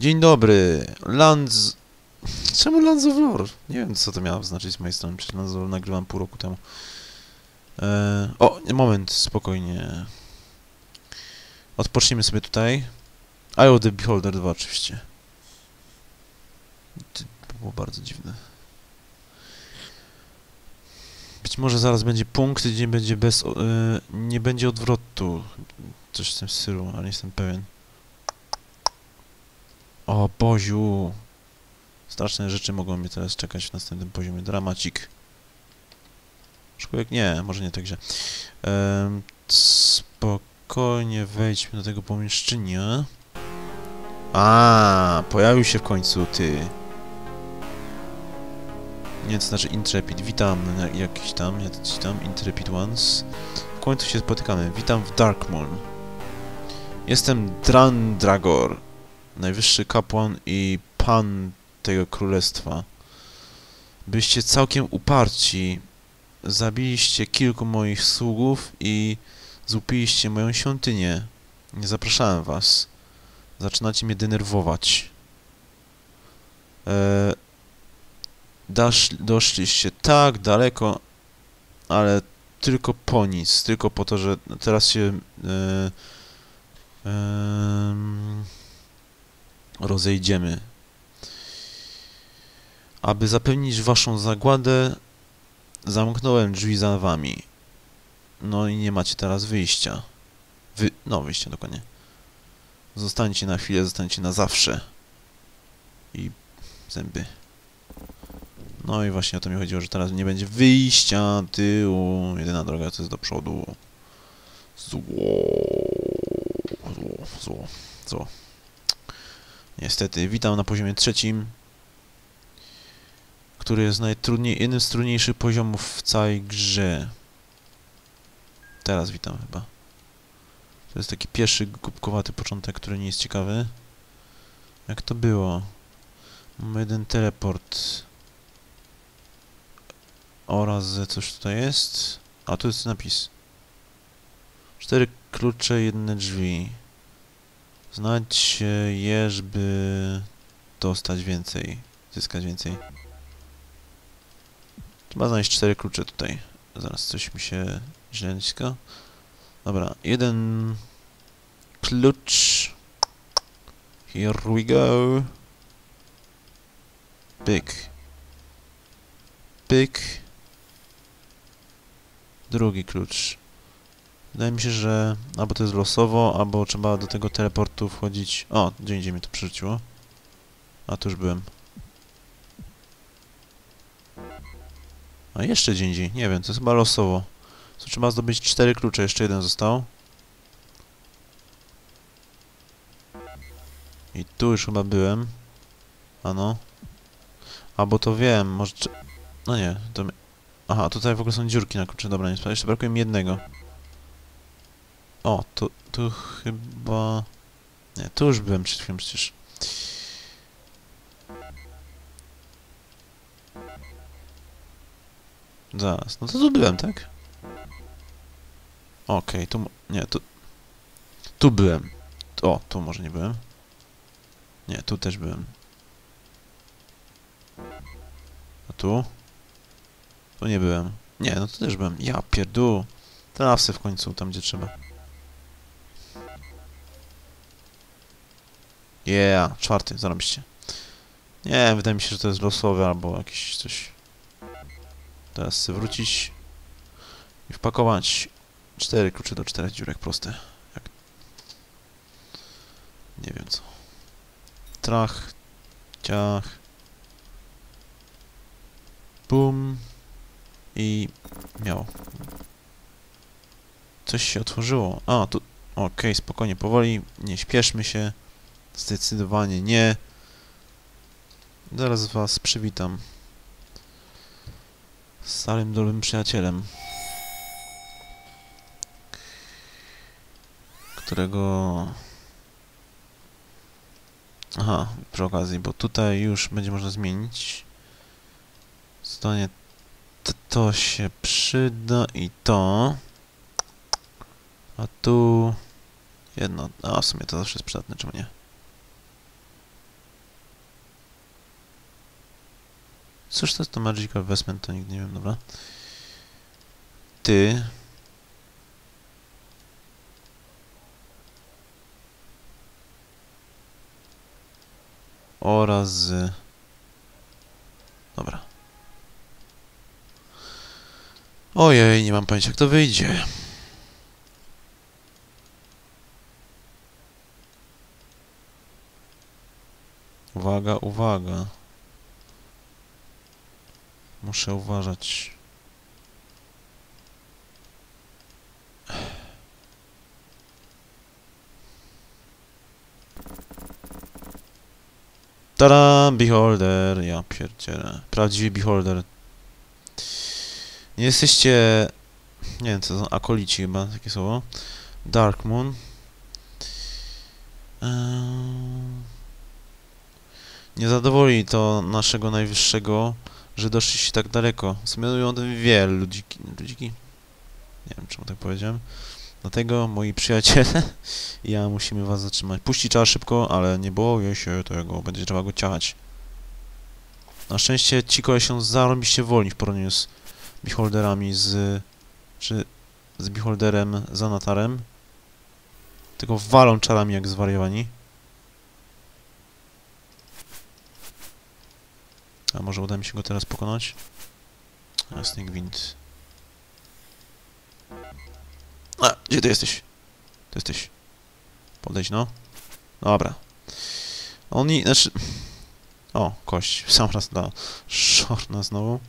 Dzień dobry. Lands... Czemu Lands of Lore? Nie wiem, co to miało znaczyć z mojej strony. Przecież Lands of Lore nagrywam pół roku temu. E... O, moment, spokojnie. Odpocznijmy sobie tutaj. Eye of the Beholder 2 oczywiście. To było bardzo dziwne. Być może zaraz będzie punkt, gdzie będzie bez... E... Nie będzie odwrotu. Coś w tym stylu, ale nie jestem pewien. O, Boziu! Straszne rzeczy mogą mnie teraz czekać w następnym poziomie. Dramacik. Szkółek? Nie, może nie tak źle. Ehm, spokojnie wejdźmy do tego pomieszczenia. A, pojawił się w końcu, ty. Nie, to znaczy Intrepid. Witam, jakiś tam, jakiś tam, Intrepid Ones. W końcu się spotykamy. Witam w Darkmoon. Jestem Drandragor najwyższy kapłan i pan tego królestwa. Byliście całkiem uparci. Zabiliście kilku moich sługów i złupiliście moją świątynię. Nie zapraszałem was. Zaczynacie mnie denerwować. E, dasz, doszliście tak daleko, ale tylko po nic. Tylko po to, że teraz się... E, rozejdziemy. Aby zapewnić waszą zagładę, zamknąłem drzwi za wami. No i nie macie teraz wyjścia. Wy... No, wyjścia dokładnie. Zostańcie na chwilę, zostańcie na zawsze. I zęby. No i właśnie o to mi chodziło, że teraz nie będzie wyjścia tyłu. Jedyna droga to jest do przodu. Zło. Zło. Zło. Zło. Niestety, witam na poziomie trzecim, który jest najtrudniej, jednym z trudniejszych poziomów w całej grze. Teraz witam chyba. To jest taki pierwszy głupkowaty początek, który nie jest ciekawy. Jak to było? Mamy jeden teleport. Oraz coś tutaj jest. A tu jest napis. Cztery klucze, jedne drzwi. Znać je, żeby dostać więcej, zyskać więcej. Trzeba znaleźć cztery klucze tutaj. Zaraz coś mi się źle naciska. Dobra, jeden klucz. Here we go. Pyk. Pyk. Drugi klucz. Wydaje mi się, że albo to jest losowo, albo trzeba do tego teleportu wchodzić... O, gdzie indziej mnie to przerzuciło. A, tu już byłem. A, jeszcze gdzie indziej. Nie wiem, to jest chyba losowo. To trzeba zdobyć cztery klucze, jeszcze jeden został. I tu już chyba byłem. Ano. Albo to wiem, może... No nie, to... mi- Aha, tutaj w ogóle są dziurki na klucze, dobra, nie sprawdzę. Jeszcze brakuje mi jednego. O, tu, tu chyba... Nie, tu już byłem przed chwilą przecież. Zaraz, no to tu byłem, tak? Okej, tu... mo- Nie, tu... Tu byłem. O, tu może nie byłem. Nie, tu też byłem. A tu? Tu nie byłem. Nie, no tu też byłem. Ja pierdół. Trafę w końcu, tam gdzie trzeba. Yeah, czwarty, zarobiście. Nie, wydaje mi się, że to jest losowe albo jakieś coś. Teraz wrócić i wpakować cztery klucze do czterech dziurek proste. Jak... Nie wiem co. Trach, ciach. Bum. I miał. Coś się otworzyło. A, tu... Okej, spokojnie, powoli, nie śpieszmy się. Zdecydowanie nie. Zaraz was przywitam. Starym dobrym przyjacielem. Którego... Aha, przy okazji, bo tutaj już będzie można zmienić. Zdanie to się przyda i to. A tu... Jedno, a w sumie to zawsze jest przydatne, czemu nie? Cóż to jest to Magical Investment, to nigdy nie wiem, dobra. Ty. Oraz z... Dobra. Ojej, nie mam pojęcia jak to wyjdzie. Uwaga, uwaga. Muszę uważać. Tada! Beholder! Ja pierdzielę. Prawdziwy Beholder. Nie jesteście... Nie wiem co to akolici chyba, takie słowo. Dark Moon. Nie zadowoli to naszego najwyższego, że doszliście tak daleko. Mówią o tym wiele ludziki, ludziki. Nie wiem, czemu tak powiedziałem. Dlatego, moi przyjaciele, ja musimy was zatrzymać. Puścić trzeba szybko, ale nie boję się tego, będzie trzeba go ciachać. Na szczęście ci koleś się zarobiście wolni w porównaniu z beholderami z... czy z beholderem Zanatarem. Tylko walą czarami jak zwariowani. A może uda mi się go teraz pokonać? Jasny gwint. A, gdzie ty jesteś? Ty jesteś. Podejdź, no. Dobra. Oni, znaczy... O, kość. Sam raz da szorna znowu.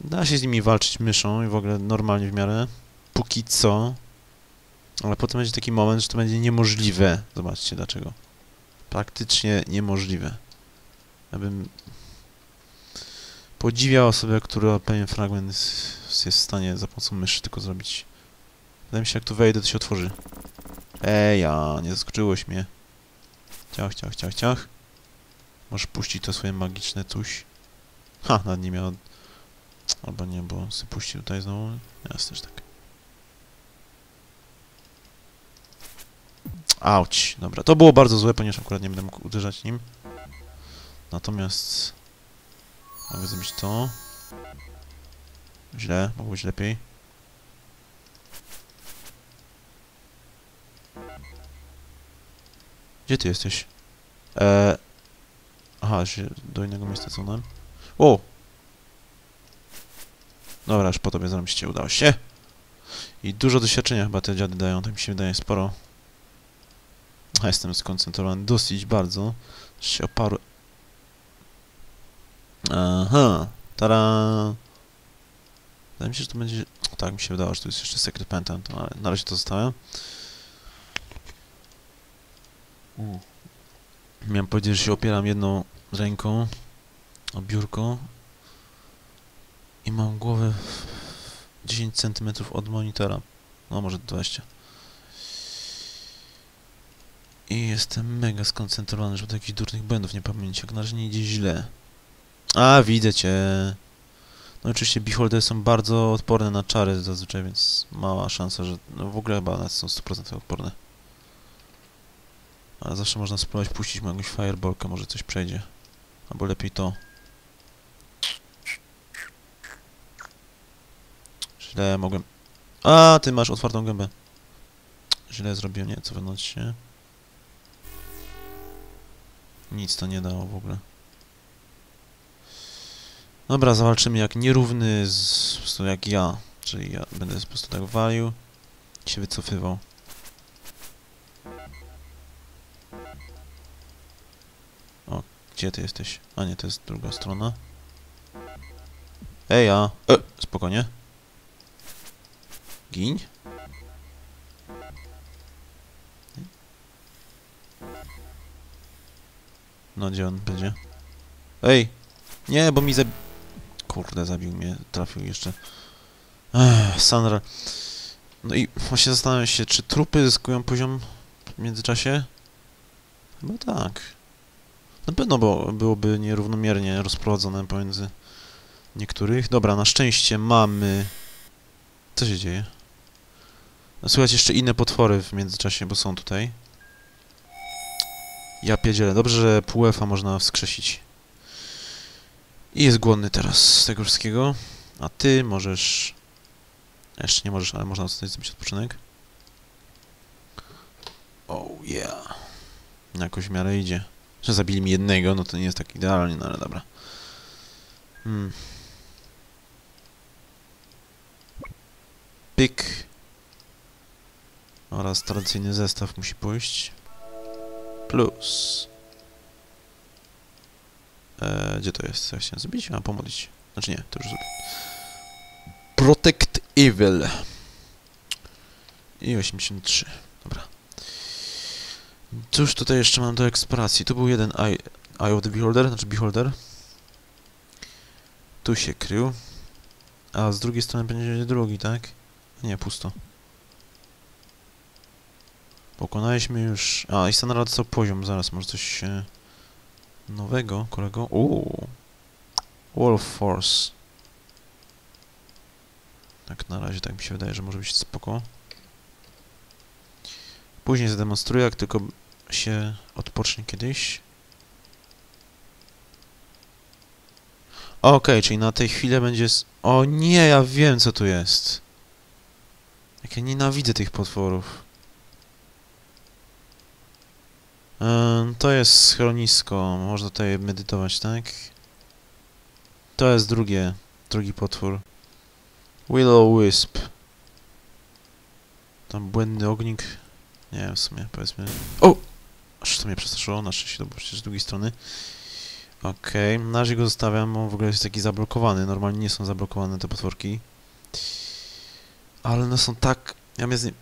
Da się z nimi walczyć myszą i w ogóle normalnie w miarę. Póki co. Ale potem będzie taki moment, że to będzie niemożliwe. Zobaczcie dlaczego. Praktycznie niemożliwe. Ja bym podziwiał osobę, która pewien fragment jest w stanie za pomocą myszy tylko zrobić. Wydaje mi się, jak tu wejdę, to się otworzy. Ej, ja, nie zaskoczyłeś mnie. Ciach, ciach, ciach, ciach. Możesz puścić to swoje magiczne coś. Ha, nad nie miał... Albo nie, bo sobie puścił tutaj znowu. Jest też tak. Auć, dobra. To było bardzo złe, ponieważ akurat nie będę mógł uderzać nim. Natomiast... Mogę zrobić to. Źle, mogło być lepiej. Gdzie ty jesteś? Eee... Aha, się do innego miejsca cofnąłem. O! Dobra, już po tobie zrobiście, udało się. I dużo doświadczenia chyba te dziady dają, tak mi się wydaje, sporo. Jestem skoncentrowany dosyć bardzo. Się oparł... Aha, tada! Wydaje mi się, że to będzie... Tak mi się wydało, że tu jest jeszcze Secret Pentant, ale na razie to zostawiam. Mm. Miałem powiedzieć, że się opieram jedną ręką o biurko i mam głowę 10 cm od monitora. No, może 20. I jestem mega skoncentrowany, żeby do jakichś durnych błędów nie pamiętać. Jak na razie nie idzie źle. A, widzę cię. No oczywiście beholdery są bardzo odporne na czary zazwyczaj, więc mała szansa, że... No w ogóle chyba są 100% odporne. Ale zawsze można spróbować puścić mu jakąś fireballkę, może coś przejdzie. Albo lepiej to. Źle mogłem... A, ty masz otwartą gębę. Źle zrobiłem, nie, co się. Nic to nie dało w ogóle. Dobra, zawalczymy jak nierówny, z, po prostu jak ja. Czyli ja będę po prostu tak walił i się wycofywał. O, gdzie ty jesteś? A nie, to jest druga strona. Ej, ja! E, spokojnie. Giń. No, gdzie on będzie? Ej! Nie, bo mi zabi... Kurde, zabił mnie, trafił jeszcze. Ech, Sandra. No i właśnie zastanawiam się, czy trupy zyskują poziom w międzyczasie? Chyba tak. Na pewno było, byłoby nierównomiernie rozprowadzone pomiędzy niektórych. Dobra, na szczęście mamy... Co się dzieje? Słychać jeszcze inne potwory w międzyczasie, bo są tutaj. Ja pierdzielę. Dobrze, że pół można wskrzesić. I jest głodny teraz z tego wszystkiego. A ty możesz... Jeszcze nie możesz, ale można sobie zrobić odpoczynek. Oh yeah. Jakoś w miarę idzie. Że zabili mi jednego, no to nie jest tak idealnie, no ale dobra. Hmm. Pyk. Oraz tradycyjny zestaw musi pójść. Plus. Eee, gdzie to jest? Co ja chciałem zrobić? A, pomodlić. Znaczy nie, to już zrobię. Protect Evil. I 83. Dobra. Cóż tutaj jeszcze mam do eksploracji? Tu był jeden Eye, eye of the Beholder, znaczy Beholder. Tu się krył. A z drugiej strony będzie drugi, tak? Nie, pusto. Pokonaliśmy już... A, i Sanara dostał poziom, zaraz, może coś e, nowego, kolego? Uuu. Wolf Force. Tak, na razie tak mi się wydaje, że może być spoko. Później zademonstruję, jak tylko się odpocznie kiedyś. Okej, czyli na tej chwili będzie... O nie, ja wiem co tu jest. Jak ja nienawidzę tych potworów. To jest schronisko, można tutaj medytować, tak? To jest drugie, drugi potwór. Willow Wisp. Tam błędny ognik. Nie wiem, w sumie, powiedzmy... O! Aż to mnie przestraszyło, na szczęście to było przecież z drugiej strony. Okej, na razie go zostawiam, on w ogóle jest taki zablokowany. Normalnie nie są zablokowane te potworki. Ale one są tak... Ja miałem, z nie...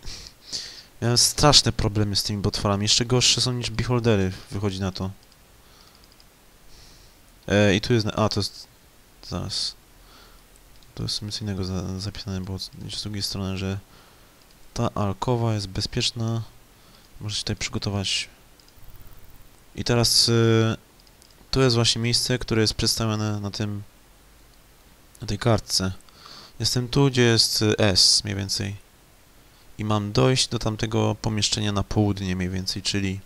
miałem straszne problemy z tymi potworami. Jeszcze gorsze są niż beholdery, wychodzi na to. E, I tu jest... A, to jest... Zaraz. To jest nic innego za, zapisane, bo z drugiej strony, że ta alkowa jest bezpieczna. Możecie tutaj przygotować. I teraz y, to jest właśnie miejsce, które jest przedstawione na tym na tej kartce. Jestem tu, gdzie jest y, S mniej więcej. I mam dojść do tamtego pomieszczenia na południe mniej więcej, czyli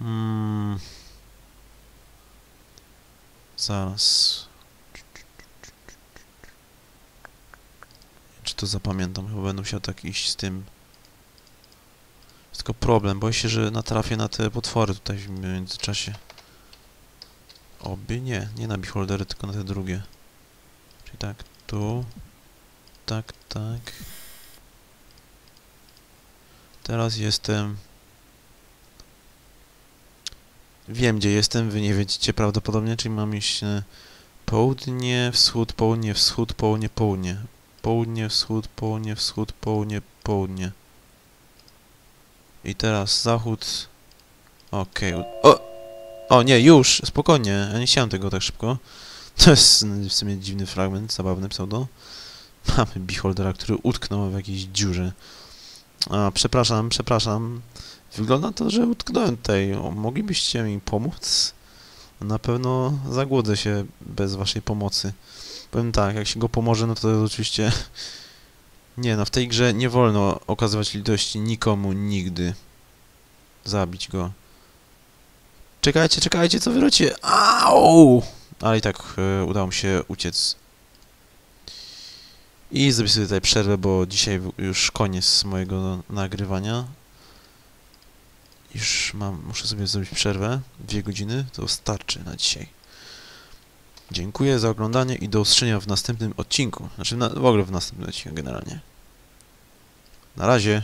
mm, zaraz Czy to zapamiętam? Chyba będę musiał tak iść z tym. Tylko problem, boję się, że natrafię na te potwory tutaj w międzyczasie. Oby nie, nie na beholdery, tylko na te drugie. Czyli tak, tu. Tak, tak. Teraz jestem... Wiem, gdzie jestem, wy nie wiecie prawdopodobnie, czyli mam iść południe, wschód, południe, wschód, południe, południe. Południe, wschód, południe, wschód, południe, południe. I teraz zachód. Okej. O! O, nie, już! Spokojnie. Ja nie chciałem tego tak szybko. To jest w sumie dziwny fragment, zabawny pseudo. Mamy beholdera, który utknął w jakiejś dziurze. A, przepraszam, przepraszam. Wygląda to, że utknąłem tutaj. Moglibyście mi pomóc? Na pewno zagłodzę się bez waszej pomocy. Powiem tak, jak się go pomoże, no to oczywiście... Nie no, w tej grze nie wolno okazywać litości nikomu nigdy. Zabić go. Czekajcie, czekajcie, co wy robicie? Au! Ale i tak e, udało mi się uciec. I zrobię sobie tutaj przerwę, bo dzisiaj już koniec mojego nagrywania. Już mam, muszę sobie zrobić przerwę. Dwie godziny, to starczy na dzisiaj. Dziękuję za oglądanie i do usłyszenia w następnym odcinku. Znaczy na, w ogóle w następnym odcinku generalnie. Na razie.